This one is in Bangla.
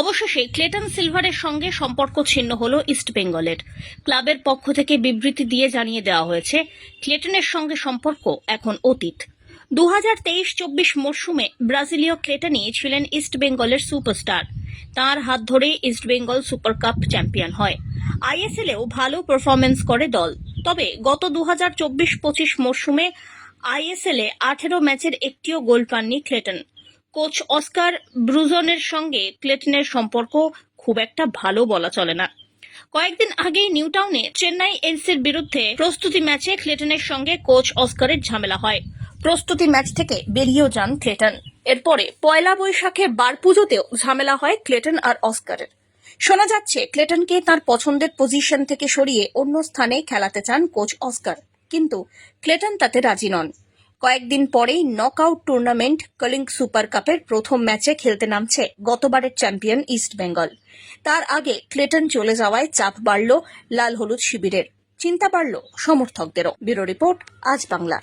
অবশেষে ক্লেটন সিলভারের সঙ্গে সম্পর্ক ছিন্ন হল ইস্টবেঙ্গলের ক্লাবের পক্ষ থেকে বিবৃতি দিয়ে জানিয়ে দেওয়া হয়েছে, ক্লেটনের সঙ্গে সম্পর্ক এখন অতীত। দু হাজার তেইশ চব্বিশ মরশুমে ব্রাজিলীয় ক্লেটনই ছিলেন ইস্টবেঙ্গলের সুপারস্টার। তার হাত ধরে ইস্টবেঙ্গল সুপার কাপ চ্যাম্পিয়ন হয়। আইএসএলেও ভালো পারফরমেন্স করে দল। তবে গত দু হাজার চব্বিশ পঁচিশ মরশুমে আইএসএলে আঠেরো ম্যাচের একটিও গোল পাননি ক্লেটন। কোচ অস্কার ব্রুজনের সঙ্গে ক্লেটনের সম্পর্ক খুব একটা ভালো বলা চলে না। কয়েকদিন আগেই নিউটাউনে চেন্নাই এলসির বিরুদ্ধে প্রস্তুতি ম্যাচে ক্লেটনের সঙ্গে কোচ অস্কারের ঝামেলা হয়। প্রস্তুতি ম্যাচ থেকে বেরিয়েও যান ক্লেটন। এরপরে পয়লা বৈশাখে বার পুজোতেও ঝামেলা হয় ক্লেটন আর অস্কারের। শোনা যাচ্ছে ক্লেটনকে তার পছন্দের পজিশন থেকে সরিয়ে অন্য স্থানে খেলাতে চান কোচ অস্কার। কিন্তু ক্লেটন তাতে রাজি নন। কয়েকদিন পরেই নকআউট টুর্নামেন্ট কলিং সুপার কাপের প্রথম ম্যাচে খেলতে নামছে গতবারের চ্যাম্পিয়ন ইস্ট বেঙ্গল তার আগে ক্লেটন চলে যাওয়ায় চাপ বাড়ল লাল হলুদ শিবিরের। চিন্তা বাড়ল সমর্থকদেরও। ব্যুরো রিপোর্ট, আজ বাংলা।